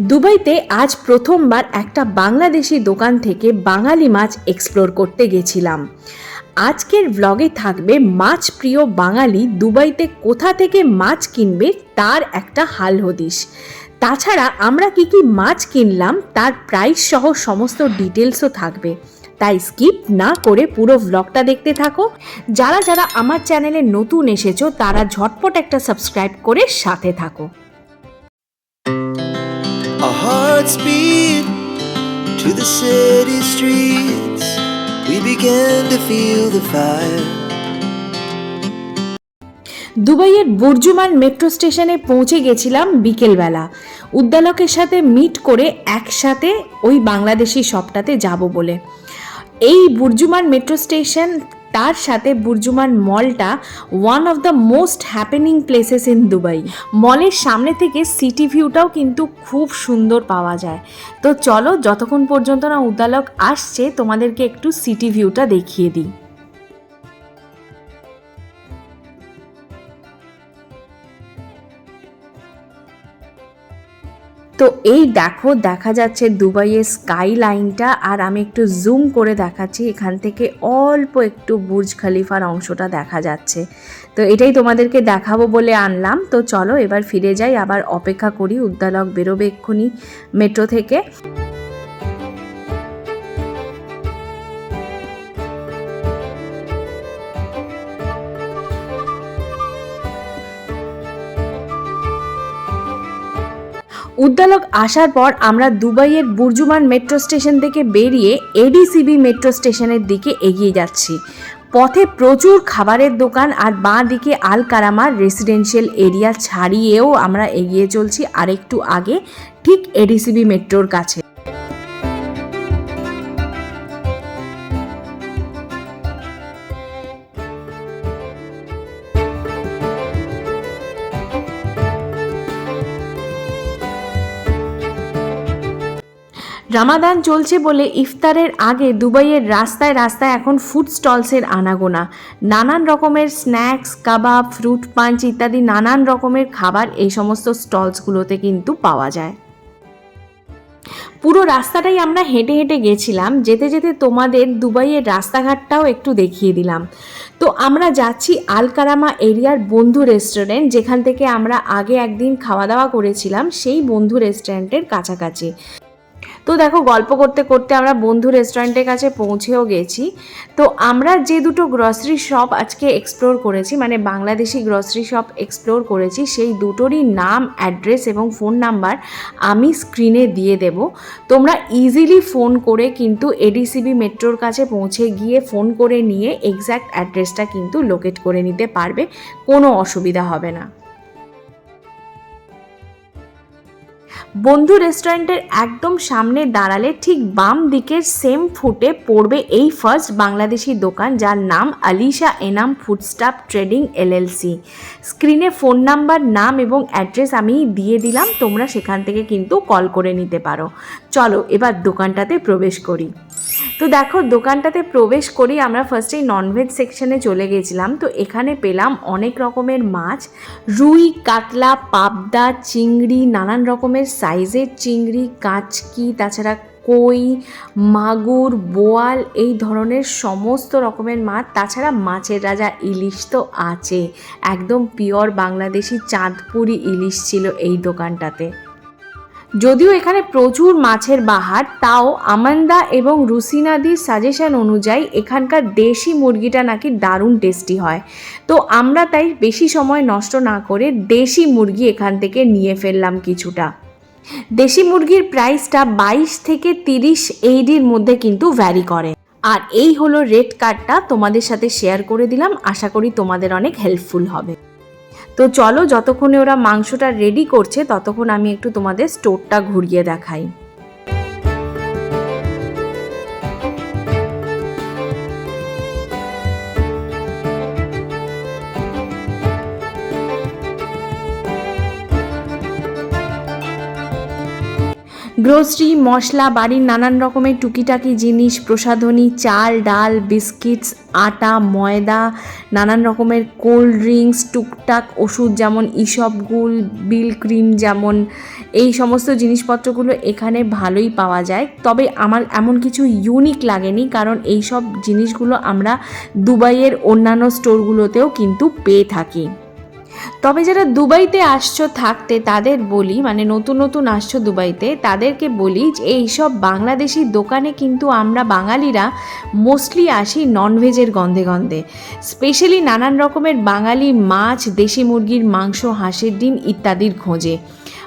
দুবাইতে আজ প্রথমবার একটা বাংলাদেশি দোকান থেকে বাঙালি মাছ এক্সপ্লোর করতে গেছিলাম। আজকের ব্লগে থাকবে মাছ প্রিয় বাঙালি দুবাইতে কোথা থেকে মাছ কিনবে তার একটা হাল হদিস তাছাড়া আমরা কি কি মাছ কিনলাম তার প্রাইস সহ সমস্ত ডিটেলসও থাকবে। তাই স্কিপ না করে পুরো ব্লগটা দেখতে থাকো। যারা যারা আমার চ্যানেলে নতুন এসেছ তারা ঝটপট একটা সাবস্ক্রাইব করে সাথে থাকো। Beat to the city streets. We began to feel the fire. দুবাইয়ের বুর্জুমান মেট্রো স্টেশনে পৌঁছে গেছিলাম বিকেলবেলা উদ্দালকের সাথে মিট করে একসাথে ওই বাংলাদেশি শপটাতে যাব বলে এই বুর্জুমান মেট্রো স্টেশন তার সাথে BurJuman মলটা one of the most happening places in Dubai মলের সামনে থেকে সিটি ভিউটাও কিন্তু খুব সুন্দর পাওয়া যায়। তো চলো যতক্ষণ পর্যন্ত না উদ্দালক আসছে, তোমাদেরকে একটু সিটি ভিউটা দেখিয়ে দিই। তো এই দেখো, দেখা যাচ্ছে দুবাইয়ের স্কাই লাইনটা আর আমি একটু জুম করে দেখাচ্ছি, এখান থেকে অল্প একটু বুর্জ খালিফার অংশটা দেখা যাচ্ছে। তো এটাই তোমাদেরকে দেখাবো বলে আনলাম। তো চলো এবার ফিরে যাই, আবার অপেক্ষা করি, উদ্যালক বেরোবে এক্ষুনি মেট্রো থেকে। উদ্দালক আসার পর আমরা দুবাইয়ের বুর্জুমান মেট্রো স্টেশন থেকে বেরিয়ে এডিসিবি মেট্রো স্টেশনের দিকে এগিয়ে যাচ্ছি। পথে প্রচুর খাবারের দোকান আর বাঁ দিকে আল কারামার রেসিডেন্সিয়াল এরিয়া ছাড়িয়েও আমরা এগিয়ে চলছি আরেকটু আগে, ঠিক এডিসিবি মেট্রোর কাছে। রামাদান চলছে বলে ইফতারের আগে দুবাইয়ের রাস্তায় রাস্তায় এখন ফুড স্টলসের আনাগোনা। নানান রকমের স্ন্যাক্স কাবাব ফ্রুট পাঞ্চ ইত্যাদি নানান রকমের খাবার এই সমস্ত স্টলসগুলোতে কিন্তু পাওয়া যায়। পুরো রাস্তাটাই আমরা হেঁটে হেঁটে গেছিলাম, যেতে যেতে তোমাদের দুবাইয়ের রাস্তাঘাটটাও একটু দেখিয়ে দিলাম। তো আমরা যাচ্ছি আলকারামা এরিয়ার বন্ধু রেস্টুরেন্ট যেখান থেকে আমরা আগে একদিন খাওয়া দাওয়া করেছিলাম সেই বন্ধু রেস্টুরেন্টের কাছাকাছি। তো দেখো, গল্প করতে করতে আমরা বন্ধু রেস্টুরেন্টের কাছে পৌঁছেও গেছি। তো আমরা যে দুটো গ্রসারি শপ আজকে এক্সপ্লোর করেছি মানে বাংলাদেশি গ্রসারি শপ এক্সপ্লোর করেছি, সেই দুটোরই নাম অ্যাড্রেস এবং ফোন নাম্বার আমি স্ক্রিনে দিয়ে দেব। তোমরা ইজিলি ফোন করে কিন্তু এডিসিবি মেট্রোর কাছে পৌঁছে গিয়ে ফোন করে নিয়ে এক্স্যাক্ট অ্যাড্রেসটা কিন্তু লোকেট করে নিতে পারবে, কোনো অসুবিধা হবে না। বন্ধু রেস্টুরেন্টের একদম সামনে দাঁড়ালে ঠিক বাম দিকের সেম ফুটে পড়বে এই ফার্স্ট বাংলাদেশি দোকান যার নাম Alisha Enam foodstuff trading LLC. স্ক্রিনে ফোন নাম্বার, নাম এবং অ্যাড্রেস আমি দিয়ে দিলাম, তোমরা সেখান থেকে কিন্তু কল করে নিতে পারো। চলো এবার দোকানটাতে প্রবেশ করি। তো দেখো, দোকানটাতে প্রবেশ করি আমরা ফার্স্টেই ননভেজ সেকশনে চলে গেছিলাম। তো এখানে পেলাম অনেক রকমের মাছ, রুই, কাতলা, পাবদা, চিংড়ি, নানান রকমের সাইজের চিংড়ি, কাঁচকি, তাছাড়া কই, মাগুর, বোয়াল এই ধরনের সমস্ত রকমের মাছ, তাছাড়া মাছের রাজা ইলিশ তো আছে। একদম পিওর বাংলাদেশি চাঁদপুরি ইলিশ ছিল এই দোকানটাতে। যদিও এখানে প্রচুর মাছের বাহার, তাও আমান্দা এবং রুসিনাদির সাজেশন অনুযায়ী এখানকার দেশি মুরগিটা নাকি দারুণ টেস্টি হয়। তো আমরা তাই বেশি সময় নষ্ট না করে দেশি মুরগি এখান থেকে নিয়ে ফেললাম কিছুটা। দেশি মুরগির প্রাইসটা বাইশ থেকে তিরিশ এইডির মধ্যে কিন্তু ভ্যারি করে। আর এই হলো রেড কার্ডটা তোমাদের সাথে শেয়ার করে দিলাম, আশা করি তোমাদের অনেক হেল্পফুল হবে। তো চলো, যতক্ষণে ওরা মাংসটা রেডি করছে, ততক্ষণ আমি একটু তোমাদের স্টোরটা ঘুরিয়ে দেখাই। গ্রোসারি, মশলা, বাড়ির নানান রকমের টুকিটাকি জিনিস, প্রসাধনী, চাল, ডাল, বিস্কিটস, আটা, ময়দা, নানান রকমের কোল্ড ড্রিঙ্কস, টুকটাক ওষুধ যেমন ইসবগুল বিল ক্রিম যেমন, এই সমস্ত জিনিসপত্রগুলো এখানে ভালোই পাওয়া যায়। তবে আমার এমন কিছু ইউনিক লাগেনি, কারণ এই সব জিনিসগুলো আমরা দুবাইয়ের অন্যান্য স্টোরগুলোতেও কিন্তু পেয়ে থাকি। তবে যারা দুবাইতে আসছো থাকতে তাদের বলি মানে নতুন নতুন আসছো দুবাইতে, তাদেরকে বলি যে এইসব বাংলাদেশি দোকানে কিন্তু আমরা বাঙালিরা মোস্টলি আসি ননভেজের গন্ধে গন্ধে। স্পেশালি নানান রকমের বাঙালি মাছ, দেশি মুরগির মাংস, হাঁসের ডিম ইত্যাদির খোঁজে।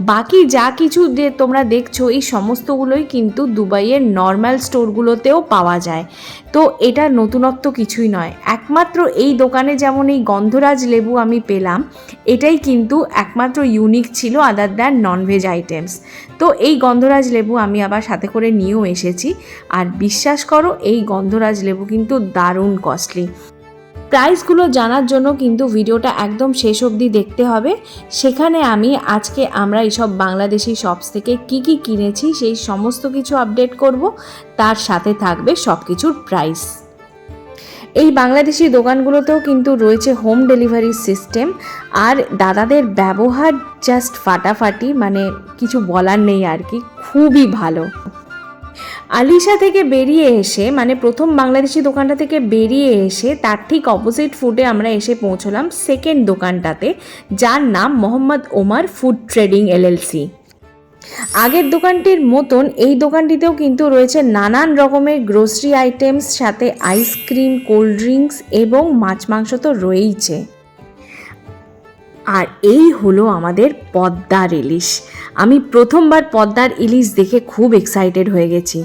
বাকি যা কিছু যে তোমরা দেখছ, এই সমস্তগুলোই কিন্তু দুবাইয়ের নর্মাল স্টোরগুলোতেও পাওয়া যায়। তো এটা নতুনত্ব কিছুই নয়। একমাত্র এই দোকানে যেমন এই গন্ধরাজ লেবু আমি পেলাম, এটাই কিন্তু একমাত্র ইউনিক ছিল আদার দ্যান ননভেজ আইটেমস তো এই গন্ধরাজ লেবু আমি আবার সাথে করে নিয়েও এসেছি। আর বিশ্বাস করো, এই গন্ধরাজ লেবু কিন্তু দারুণ কস্টলি প্রাইসগুলো জানার জন্য কিন্তু ভিডিওটা একদম শেষ অবধি দেখতে হবে। সেখানে আমি আজকে আমরা এইসব বাংলাদেশি শপস থেকে কি কি কিনেছি, সেই সমস্ত কিছু আপডেট করব। তার সাথে থাকবে সব কিছুর প্রাইস। এই বাংলাদেশি দোকানগুলোতেও কিন্তু রয়েছে হোম ডেলিভারি সিস্টেম। আর দাদাদের ব্যবহার জাস্ট ফাটাফাটি মানে কিছু বলার নেই আর কি, খুবই ভালো। আলিশা থেকে বেরিয়ে এসে মানে প্রথম বাংলাদেশি দোকানটা থেকে বেরিয়ে এসে, তার ঠিক অপোজিট ফুডে আমরা এসে পৌঁছলাম সেকেন্ড দোকানটাতে, যার নাম Mohammad Omar food trading LLC আগের দোকানটির মতন এই দোকানটিতেও কিন্তু রয়েছে নানান রকমের গ্রোসারি আইটেমস সাথে আইসক্রিম কোল্ড ড্রিঙ্কস এবং মাছ মাংস তো রয়েইছে। আর এই হলো আমাদের পদ্মার ইলিশ। আমি প্রথমবার পদ্মার ইলিশ দেখে খুব এক্সাইটেড হয়ে গেছি।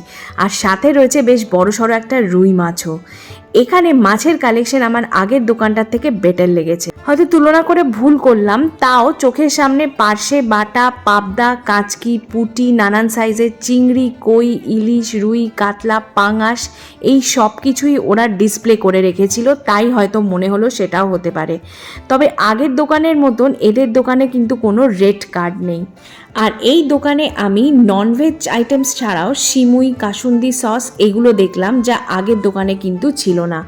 আর সাথে রয়েছে বেশ বড়সড় একটা রুই মাছও। এখানে মাছের কালেকশন আমার আগের দোকানটার থেকে বেটার লেগেছে। হয়তো তুলনা করে ভুল করলাম, তাও চোখের সামনে পার্শে বাটা, পাবদা, কাঁচকি, পুটি, নানান সাইজের চিংড়ি, কই, ইলিশ, রুই, কাতলা, পাঙাশ, এই সব কিছুই ওরা ডিসপ্লে করে রেখেছিল, তাই হয়তো মনে হলো সেটাও হতে পারে। তবে আগের দোকানের মতন এদের দোকানে কিন্তু কোনো রেড কার্ড নেই। আর এই দোকানে আমি ননভেজ আইটেমস ছাড়াও সিমুই, কাসুন্দি সস এগুলো দেখলাম যা আগের দোকানে কিন্তু ছিল না।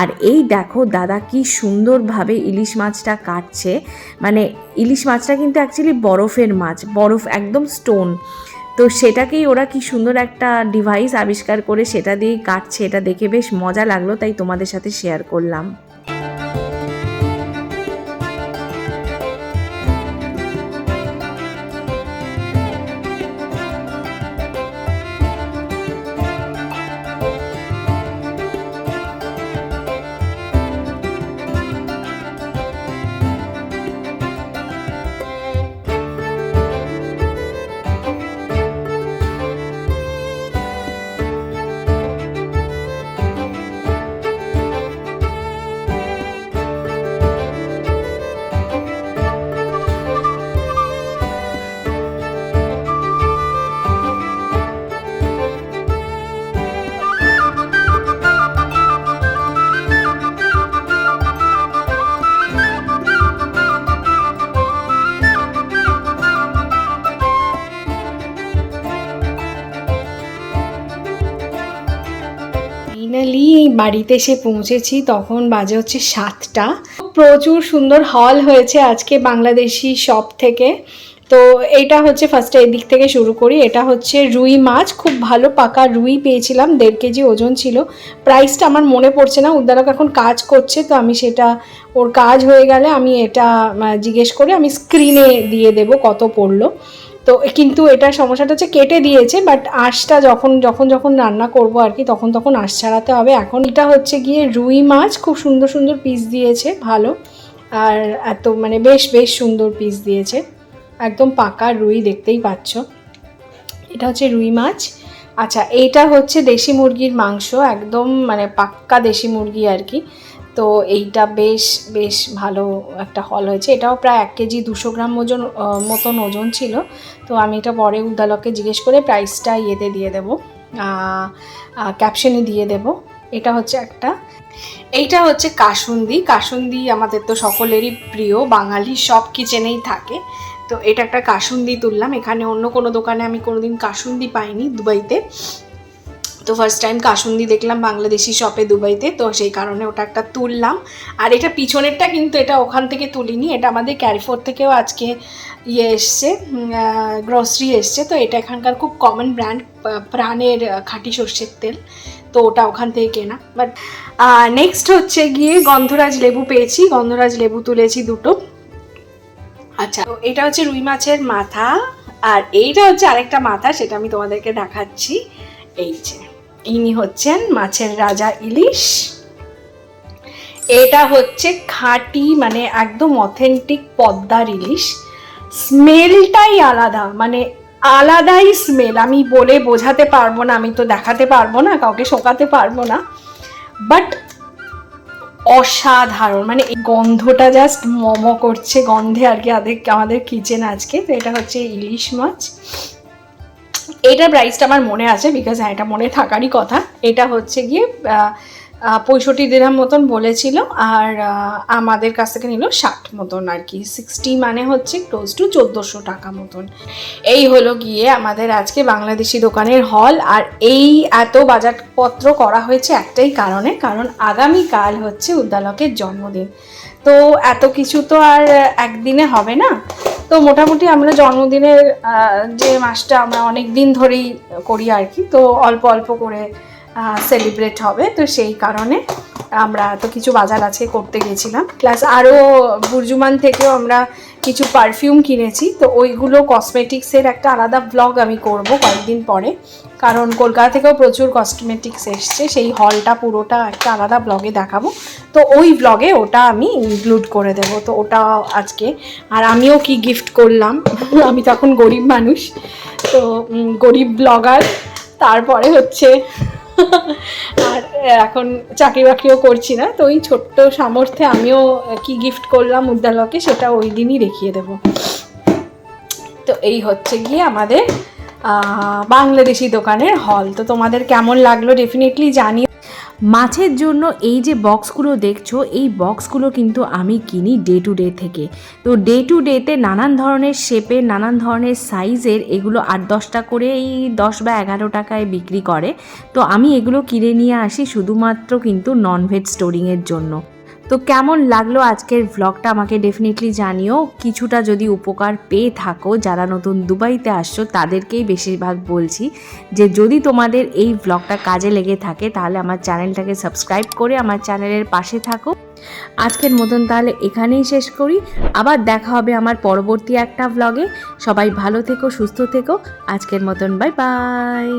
আর এই দেখো দাদা কি সুন্দরভাবে ইলিশ মাছটা কাটছে। মানে ইলিশ মাছটা কিন্তু অ্যাকচুয়ালি বরফের মাছ, বরফ একদম স্টোন তো সেটাকেই ওরা কি সুন্দর একটা ডিভাইস আবিষ্কার করে সেটা দিয়েই কাটছে, এটা দেখে বেশ মজা লাগল, তাই তোমাদের সাথে শেয়ার করলাম। বাড়িতে এসে পৌঁছেছি, তখন বাজে হচ্ছে সাতটা। প্রচুর সুন্দর হল হয়েছে আজকে বাংলাদেশি শপ থেকে। তো এটা হচ্ছে ফার্স্টে এদিক থেকে শুরু করি, এটা হচ্ছে রুই মাছ। খুব ভালো পাকা রুই পেয়েছিলাম, দেড় কেজি ওজন ছিল। প্রাইসটা আমার মনে পড়ছে না উদ্দারক এখন কাজ করছে, তো আমি সেটা ওর কাজ হয়ে গেলে আমি এটা জিজ্ঞেস করে, আমি স্ক্রিনে দিয়ে দেব কত পড়ল। তো কিন্তু এটার সমস্যাটা হচ্ছে কেটে দিয়েছে বাট আঁশটা যখন যখন যখন রান্না করব আর কি, তখন তখন আঁশ ছাড়াতে হবে। এখন এটা হচ্ছে গিয়ে রুই মাছ, খুব সুন্দর সুন্দর পিস দিয়েছে, ভালো। আর এত মানে বেশ বেশ সুন্দর পিস দিয়েছে। একদম পাকা রুই দেখতেই পাচ্ছ। এটা হচ্ছে রুই মাছ। আচ্ছা এইটা হচ্ছে দেশি মুরগির মাংস, একদম মানে পাক্কা দেশি মুরগি আর কি। তো এইটা বেশ বেশ ভালো একটা হল হয়েছে। এটাও প্রায় এক কেজি দুশো গ্রাম ওজন মতন ওজন ছিল। তো আমি এটা পরে উদ্দালককে জিজ্ঞেস করে প্রাইসটা ইয়েতে দিয়ে দেবো ক্যাপশনে দিয়ে দেব। এটা হচ্ছে একটা। এইটা হচ্ছে কাসুন্দি। কাসুন্দি আমাদের তো সকলেরই প্রিয়। বাঙালি সব কিচেনেই থাকে। তো এটা একটা কাসুন্দি তুললাম। এখানে অন্য কোনো দোকানে আমি কোনোদিন কাসুন্দি পাইনি দুবাইতে। তো ফার্স্ট টাইম কাসুন্দি দেখলাম বাংলাদেশি শপে দুবাইতে, তো সেই কারণে ওটা একটা তুললাম। আর এটা পিছনেরটা কিন্তু এটা ওখান থেকে তুলিনি, এটা আমাদের ক্যারিফোর থেকেও আজকে ইয়ে এসছে গ্রসারি এসছে। তো এটা এখানকার খুব কমন ব্র্যান্ড প্রাণের খাঁটি সর্ষের তেল, তো ওটা ওখান থেকে কেনা। বাট নেক্সট হচ্ছে গিয়ে গন্ধরাজ লেবু পেয়েছি, গন্ধরাজ লেবু তুলেছি দুটো। আচ্ছা তো এটা হচ্ছে রুই মাছের মাথা, আর এইটা হচ্ছে আরেকটা মাথা, সেটা আমি তোমাদেরকে দেখাচ্ছি। এই যে। ইনি হচ্ছেন মাছের রাজা ইলিশ। এটা হচ্ছে খাঁটি মানে একদম অথেন্টিক পদ্মার ইলিশ। স্মেলটাই আলাদা মানে আলাদাই স্মেল। আমি বলে বোঝাতে পারব না, আমি তো দেখাতে পারব না, কাউকে শোকাতে পারব না। বাট অসাধারণ মানে এই গন্ধটা জাস্ট মম করছে গন্ধে আর কি আমাদের কিচেন আজকে। তো এটা হচ্ছে ইলিশ মাছ। এটার প্রাইসটা আমার মনে আছে বিকজ হ্যাঁ এটা মনে থাকারই কথা। এটা হচ্ছে গিয়ে পঁয়ষট্টি দিনের মতন বলেছিল আর আমাদের কাছ থেকে নিল ষাট মতন আর কি। সিক্সটি মানে হচ্ছে ক্লোজ টু চোদ্দোশো টাকা মতন। এই হলো গিয়ে আমাদের আজকে বাংলাদেশি দোকানের হল আর এই এত বাজারপত্র করা হয়েছে একটাই কারণে, কারণ আগামীকাল হচ্ছে উদ্দালকের জন্মদিন। তো এত কিছু তো আর একদিনে হবে না। তো মোটামুটি আমরা জন্মদিনের যে মাসটা আমরা অনেক দিন ধরেই করি আর কি, তো অল্প অল্প করে সেলিব্রেট হবে। তো সেই কারণে আমরা তো কিছু বাজার আছে করতে গেছিলাম। প্লাস আরও বুর্জুমান থেকেও আমরা কিছু পারফিউম কিনেছি, তো ওইগুলো কসমেটিক্সের একটা আলাদা ব্লগ আমি করব কয়েকদিন পরে। কারণ কলকাতা থেকেও প্রচুর কসমেটিক্স এসছে, সেই হলটা পুরোটা একটা আলাদা ব্লগে দেখাবো। তো ওই ব্লগে ওটা আমি ইনক্লুড করে দেব, তো ওটা আজকে। আর আমিও কি গিফট করলাম, আমি তখন গরিব মানুষ, তো গরিব ব্লগার তারপরে হচ্ছে আর এখন চাকরি বাকরিও করছি না, তো ওই ছোট্ট সামর্থ্যে আমিও কি গিফট করলাম উদ্যালকে সেটা ওই দিনই দেখিয়ে দেবো। তো এই হচ্ছে গিয়ে আমাদের বাংলাদেশি দোকানের হল তো তোমাদের কেমন লাগল ডেফিনেটলি জানি মাছের জন্য এই যে বক্সগুলো দেখছ, এই বক্সগুলো কিন্তু আমি কিনি ডে টু ডে থেকে। তো ডে টু ডেতে নানান ধরনের শেপের নানান ধরনের সাইজের এগুলো আট দশটা করে এই দশ বা এগারো টাকায় বিক্রি করে। তো আমি এগুলো কিনে নিয়ে আসি শুধুমাত্র কিন্তু ননভেজ স্টোরিংয়ের জন্য। তো কেমন লাগল আজকের ভ্লগটা আমাকে ডেফিনেটলি জানিও। কিছুটা যদি উপকার পেয়ে থাকো, যারা নতুন দুবাইতে আসছো, তাদেরকেই বেশিরভাগ বলছি যে, যদি তোমাদের এই ভ্লগটা কাজে লেগে থাকে, তাহলে আমার চ্যানেলটাকে সাবস্ক্রাইব করে আমার চ্যানেলের পাশে থাকো। আজকের মতন তাহলে এখানেই শেষ করি। আবার দেখা হবে আমার পরবর্তী একটা ভ্লগে সবাই ভালো থেকো, সুস্থ থেকো। আজকের মতন বাই বাই